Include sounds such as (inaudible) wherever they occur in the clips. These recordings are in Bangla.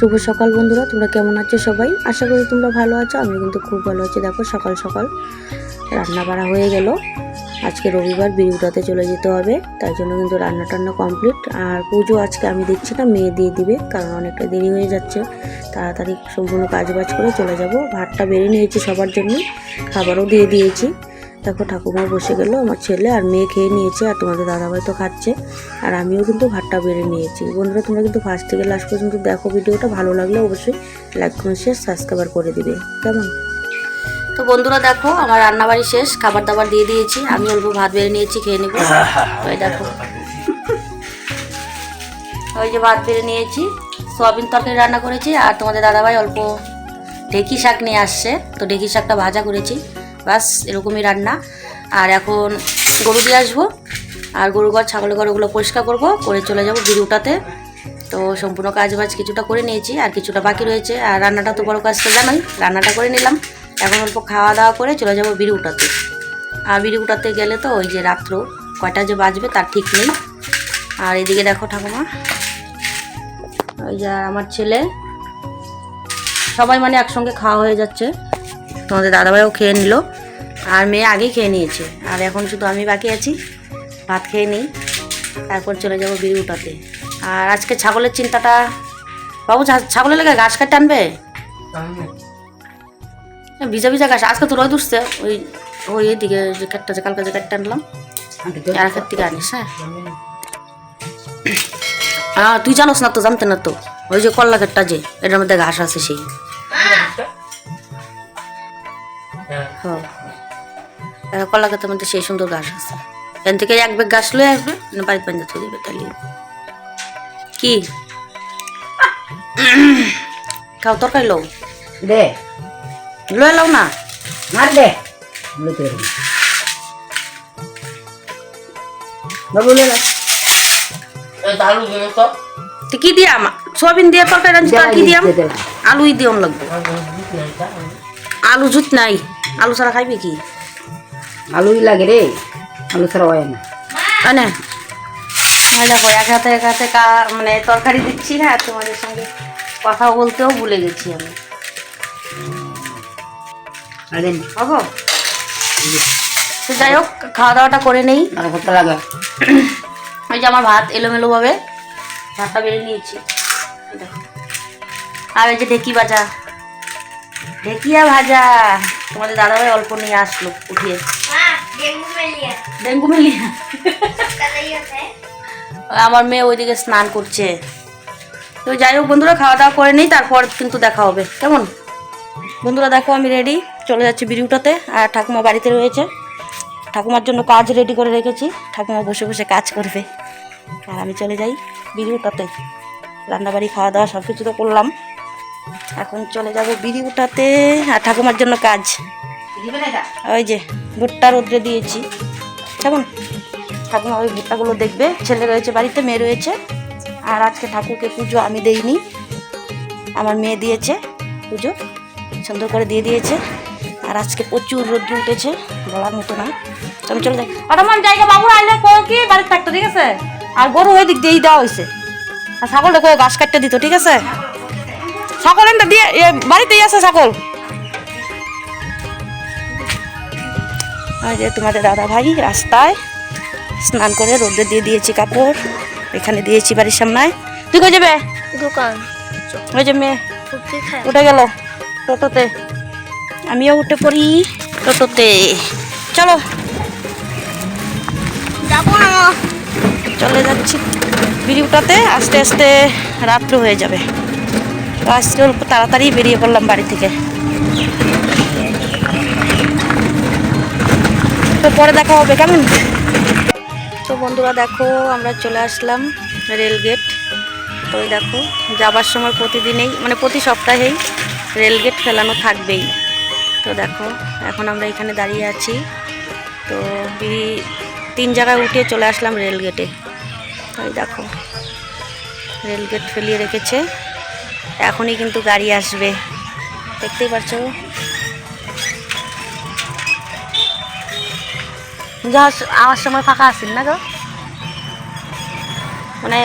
শুভ সকাল বন্ধুরা, তোমরা কেমন আছো সবাই? আশা করি তোমরা ভালো আছো আমি কিন্তু খুব ভালো আছি। দেখো, সকাল সকাল রান্না বাড়া হয়ে গেল। আজকে রবিবার বিড়িউটাতে চলে যেতে হবে তাই জন্য কিন্তু রান্না টান্না কমপ্লিট আর পুজো আজকে আমি দিচ্ছি না, মেয়ে দিয়ে দিবে, কারণ অনেকটা দেরি হয়ে যাচ্ছে। তাড়াতাড়ি সম্পূর্ণ কাজ বাজ করে চলে যাব। ভাতটা বেড়ে নিয়েছি সবার জন্য খাবারও দিয়ে দিয়েছি। দেখো ঠাকুমা বসে গেল আমার ছেলে আর মেয়ে খেয়ে নিয়েছে আর তোমাদের দাদাভাই তো খাচ্ছে আর আমিও কিন্তু ভাতটা বেড়ে নিয়েছি। বন্ধুরা তোমরা কিন্তু ফার্স্ট থেকে লাস্ট পর্যন্ত দেখো ভিডিওটা ভালো লাগলে অবশ্যই লাইক কমেন্ট শেয়ার সাবস্ক্রাইবার করে দিবে। কেমন? তো বন্ধুরা দেখো আমার রান্নাবাড়ি শেষ খাবার দাবার দিয়ে দিয়েছি আমি অল্প ভাত বেড়ে নিয়েছি খেয়ে নেব। (laughs) ওই দেখো। ওই যে ভাত বেড়ে নিয়েছি সোয়াবিন তরকারি রান্না করেছি আর তোমাদের দাদাভাই অল্প ঢেকি শাক নিয়ে আসছে তো ঢেকি শাকটা ভাজা করেছি। বাস এরকমই রান্না। আর এখন গরু দিয়ে আসব। আর গরু ঘর ছাগল ঘর ওগুলো পরিষ্কার করব। করে চলে যাব বিড়ুটাতে তো সম্পূর্ণ কাজ বাজ কিছুটা করে নিয়েছি, আর কিছুটা বাকি রয়েছে। আর রান্নাটা তো বড় কাজটা জানোই, রান্নাটা করে নিলাম। এখন অল্প খাওয়া দাওয়া করে চলে যাব বিড়ি উঠাতে আর বিড়ি উঠাতে গেলে তো ওই যে রাত্র কয়টা যে বাজবে তার ঠিক নেই। আর এদিকে দেখো ঠাকুমা, ওই যে আমার ছেলে, সবাই মানে একসঙ্গে খাওয়া হয়ে যাচ্ছে। তোমাদের দাদাভাইও খেয়ে নিল, আর মেয়ে আগেই খেয়ে নিয়েছে। আর এখন শুধু আমি বাকি আছি, ভাত খেয়ে নিই, তারপর চলে যাব বিড়ি উঠাতে আর আজকে ছাগলের চিন্তাটা, বাবু ছাগলের লেগে ঘাস কাটতে আনবে? ভিজা ভিজা ঘাস, আজকে তো রোদ উঠছে, ওই ওই এদিকে যে কাটটা যে কালকে যে কাটতে আনলাম আর একের থেকে আনিস হ্যাঁ। হ্যাঁ তুই জানোস না তো, জানতে না তো, ওই যে কল্লা কাটটা যে, এটার মধ্যে ঘাস আছে সেই। হ্যাঁ। আর কলা গাছের মধ্যে সেই সুন্দর ঘাস আছে। এখান থেকে এক ব্যাগ ঘাস লয়ে আসবে না বাড়িতে পাঞ্জা থয়ে দিবে তাহলে কি? খাও তরকারি লও। দে। লয়ে লাও না। মার দে। বাবু লে তো। কি দিয়াম সোয়াবিন দিয়ে তরকারি রাঁধছি আর কি দিয়াম আলুই দিয়ন লাগবে। আলু জুত নাই। আলু ছাড়া খাইবে কি? আলুই লাগে রে আলু ছাড়া হয় না। তাই না। ওই দেখো এক হাতে এক হাতে কা মানে তরকারি দিচ্ছি না তোমাদের সঙ্গে কথা বলতেও ভুলে গেছি আমি। বাবু তো যাই হোক খাওয়া দাওয়াটা করে নেই। লাগে। ওই যে আমার ভাত এলোমেলো ভাবে ভাতটা বেড়ে নিয়েছি। আর এই যে ঢেকি ভাজা। ঢেকিয়া ভাজা। তোমাদের দাদাভাই অল্প নিয়ে আসলো উঠিয়ে। ডেঙ্গু মেলিয়া আমার মেয়ে ওইদিকে স্নান করছে। তো যাই হোক বন্ধুরা খাওয়া দাওয়া করে নিই তারপর কিন্তু দেখা হবে। কেমন? বন্ধুরা দেখো আমি রেডি চলে যাচ্ছি বিড়িউটাতে আর ঠাকুমা বাড়িতে রয়েছে। ঠাকুমার জন্য কাজ রেডি করে রেখেছি। ঠাকুমা বসে বসে কাজ করবে। আর আমি চলে যাই বিড়িউটাতে রান্নাবাড়ি খাওয়া দাওয়া সব কিছু তো করলাম। এখন চলে যাব বিড়িউটাতে আর ঠাকুমার জন্য কাজ। ওই যে, ভুট্টা রোদ্রে দিয়েছি। কেমন? ঠাকুমা ওই ভুট্টাগুলো দেখবে। ছেলে রয়েছে বাড়িতে, মেয়ে রয়েছে। আর আজকে ঠাকুরকে পুজো আমি দেইনি। আমার মেয়ে দিয়েছে পুজো, সুন্দর করে দিয়ে দিয়েছে। আর আজকে প্রচুর রোদ্র উঠেছে, বলার মতো না। আমি চলে যাই। আমার জায়গা, বাবু আইলে কো কি? বাড়িতে থাকতো ঠিক আছে? আর গরু ওই দিক দিয়েই দেওয়া হয়েছে আর ছাগলটা কয়ে ঘাস কাটতে দিত, ঠিক আছে? ছাগল এনটা দিয়ে বাড়িতেই আছে ছাগল। আর যে তোমাদের দাদা ভাই রাস্তায় স্নান করে রোদে দিয়ে দিয়েছি কাপড় এখানে দিয়েছি বাড়ির সামনে তুই কই যাবে? দোকান। ওই যে মেয়ে। উঠে গেল টোটোতে। আমিও উঠে পড়ি টোটোতে। চলো। চলে যাচ্ছি। বিড়ি উঠাতে আস্তে আস্তে রাত্র হয়ে যাবে। আজকে অল্প তাড়াতাড়ি বেরিয়ে পড়লাম বাড়ি থেকে। তো পরে দেখা হবে, কেমন? তো বন্ধুরা দেখো, আমরা চলে আসলাম রেল গেট। তো দেখো, যাবার সময় প্রতিদিনেই মানে প্রতি সপ্তাহেই রেল গেট ফেলানো থাকবেই। তো দেখো, এখন আমরা এখানে দাঁড়িয়ে আছি। তো তিন জায়গায় উঠে চলে আসলাম রেল গেটে। ওই দেখো, রেল গেট ফেলিয়ে রেখেছে। এখনই কিন্তু গাড়ি আসবে। দেখতেই পাচ্ছ যা আমার সময় ফাঁকা আছেন না গো? মানে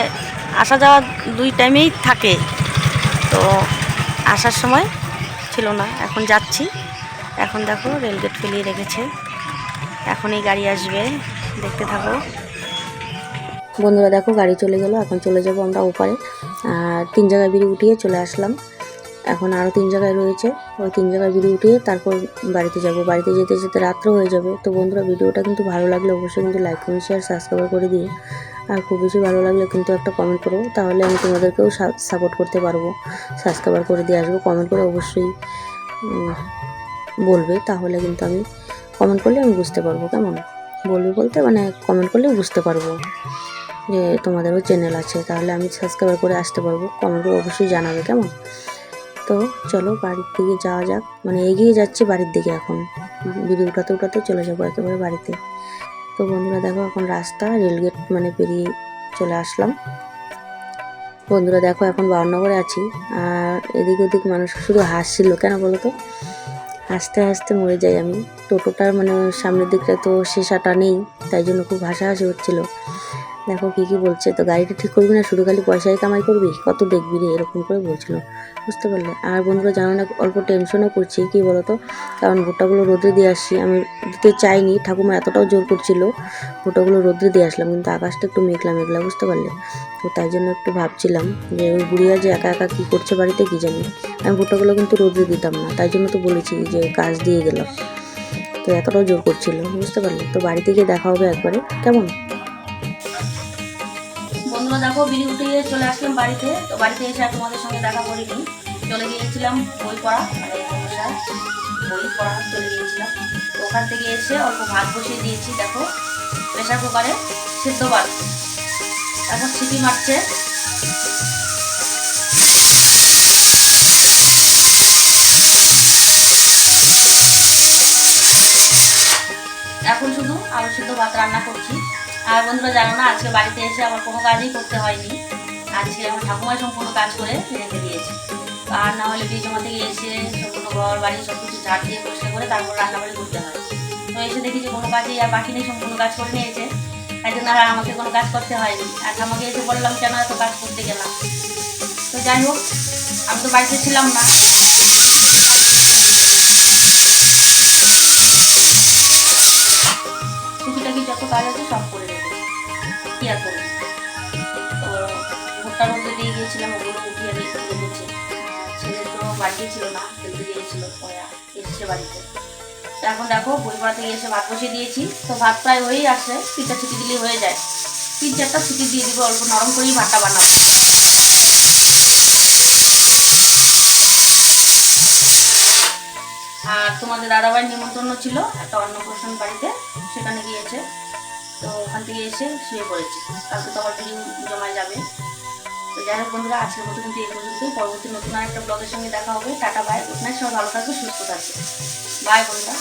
আসা যাওয়া দুই টাইমেই থাকে। তো আসার সময় ছিল না, এখন যাচ্ছি। এখন দেখো, রেলগেট ফেলিয়ে রেখেছে। এখনই গাড়ি আসবে, দেখতে থাকো। বন্ধুরা, দেখো গাড়ি চলে গেল, এখন চলে যাব আমরা ওপারে। আর তিন জায়গায় বিড়ি উঠিয়ে চলে আসলাম। এখন আরও তিন জায়গায় রয়েছে, ওই তিন জায়গায় বিড়ি উঠিয়ে তারপর বাড়িতে যাব। বাড়িতে যেতে যেতে রাত্র হয়ে যাবে। তো বন্ধুরা, ভিডিওটা কিন্তু ভালো লাগলে অবশ্যই কিন্তু লাইক কমেন্ট শেয়ার সাবস্ক্রাইব করে দিও। আর খুব বেশি ভালো লাগলে কিন্তু একটা কমেন্ট করো। তাহলে আমি তোমাদেরকেও সাপোর্ট করতে পারব। সাবস্ক্রাইবার করে দিয়ে আসব। কমেন্ট করে অবশ্যই বলবে। তাহলে কিন্তু আমি কমেন্ট করলে আমি বুঝতে পারব। কেমন? বলবে বলতে মানে কমেন্ট করলে বুঝতে পারব। যে তোমাদেরও চ্যানেল আছে, তাহলে আমি সাবস্ক্রাইব করে আসতে পারব। কমেন্ট অবশ্যই জানাবে, কেমন? তো চলো বাড়ির দিকে যাওয়া যাক। মানে এগিয়ে যাচ্ছে বাড়ির দিকে এখন। ভিডিও উঠাতে উঠাতে চলে যাব একেবারে বাড়িতে। তো বন্ধুরা দেখো এখন রাস্তা রেলগেট মানে পেরিয়ে চলে আসলাম। বন্ধুরা দেখো এখন বাউনগরে আছি। আর এদিক ওদিক মানুষ শুধু হাসছিল, কেন বলো তো? হাসতে হাসতে মরে যাই আমি। টোটোটার মানে সামনের দিকটা তো শেষাটা নেই, তাই জন্য খুব হাসাহাসি হচ্ছিল। দেখো কী কী বলছে, তো গাড়িটা ঠিক করবি না, শুধু খালি পয়সাই কামাই করবি? কত দেখবি রে? এরকম করে বলছিল। বুঝতে পারলে? আর বন্ধুরা, জানো না, অল্প টেনশনও করছি, কী বলো তো কারণ ভুট্টাগুলো রোদে দিয়ে আসছি, আমি দিতে চাইনি, ঠাকুমা এতটাও জোর করছিল, ভুট্টাগুলো রোদে দিয়ে আসলাম, কিন্তু আকাশটা একটু মেঘলা মেঘলা, বুঝতে পারলে? তো তাই জন্য একটু ভাবছিলাম যে ওই বুড়িয়া যে একা একা কী করছে বাড়িতে, কী জানি? আমি ভুট্টাগুলো কিন্তু রোদে দিতাম না, তাই জন্য তো বলেছি যে কাজ দিয়ে গেলাম। তো এতটাও জোর করছিল, বুঝতে পারলে? তো বাড়িতে গিয়ে দেখা হবে একবারে, কেমন? দেখো, বিড়ি উঠে চলে আসলাম বাড়িতে। তো বাড়িতে এসে আর তোমাদের সঙ্গে দেখা করিনি। চলে গিয়েছিলাম বই পড়া মানে বই পড়া চলে গিয়েছিলাম। ওখান থেকে এসে অল্প ভাত বসিয়ে দিয়েছি, দেখো প্রেশার কুকারে সিদ্ধ ভাত। এখন সিটি মারছে। এখন শুধু আলু সিদ্ধ ভাত রান্না করছি। আর বন্ধুরা জানো না, আজকে বাড়িতে এসে আমার কোনো কাজই করতে হয়নি। আজকে আমার ঠাকুমাই সম্পূর্ণ কাজ করে রেখে দিয়েছে। আর না হলে বীজ জমা থেকে এসে সম্পূর্ণ ঘর বাড়ি সব কিছু ঝাড় দিয়ে পরিষ্কার করে তারপর রান্না বাড়ি করতে হয়। তো এসে দেখি যে কোনো কাজই আর বাকি নেই, সম্পূর্ণ কাজ করে নিয়েছে। তাই জন্য আর আমাকে কোনো কাজ করতে হয়নি। আর আমাকে এসে বললাম, কেন এত কাজ করতে গেলাম তো যাই হোক, আমি তো বাড়িতে ছিলাম না। টুকিটাকি যত কাজ আছে সব করে রেখে করব? তো ভুট্টার মধ্যে দিয়ে গিয়েছিলাম, ওগুলো উঠিয়ে রেখেছে আর ছেলে তো বাড়িতে ছিল না, খেলতে গিয়েছিল, পরে এসেছে বাড়িতে। এখন দেখো পড়া থেকে এসে ভাত বসিয়ে দিয়েছি। তো ভাত প্রায় হয়েই আসছে তিনটা ছুটি দিলেই হয়ে যায়। তিন চারটা ছুটি দিয়ে দিব, অল্প নরম করেই ভাতটা বানাবো। আর তোমাদের দাদাভাইয়ের নিমন্ত্রণ ছিল, একটা অন্নপ্রাশন বাড়িতে, সেখানে গিয়েছে। তো ওখান থেকে এসে শুয়ে পড়েছে। কালকে তো আমার ভিডিও জমায় যাবে। তো যাই হোক বন্ধুরা, আজকের মতো কিন্তু এই পর্যন্ত। পরবর্তী নতুন আরেকটা ব্লগের সঙ্গে দেখা হবে। টাটা বাই ওখানে সব সবাই ভালো থাকবে, সুস্থ থাকবে। বাই বন্ধুরা।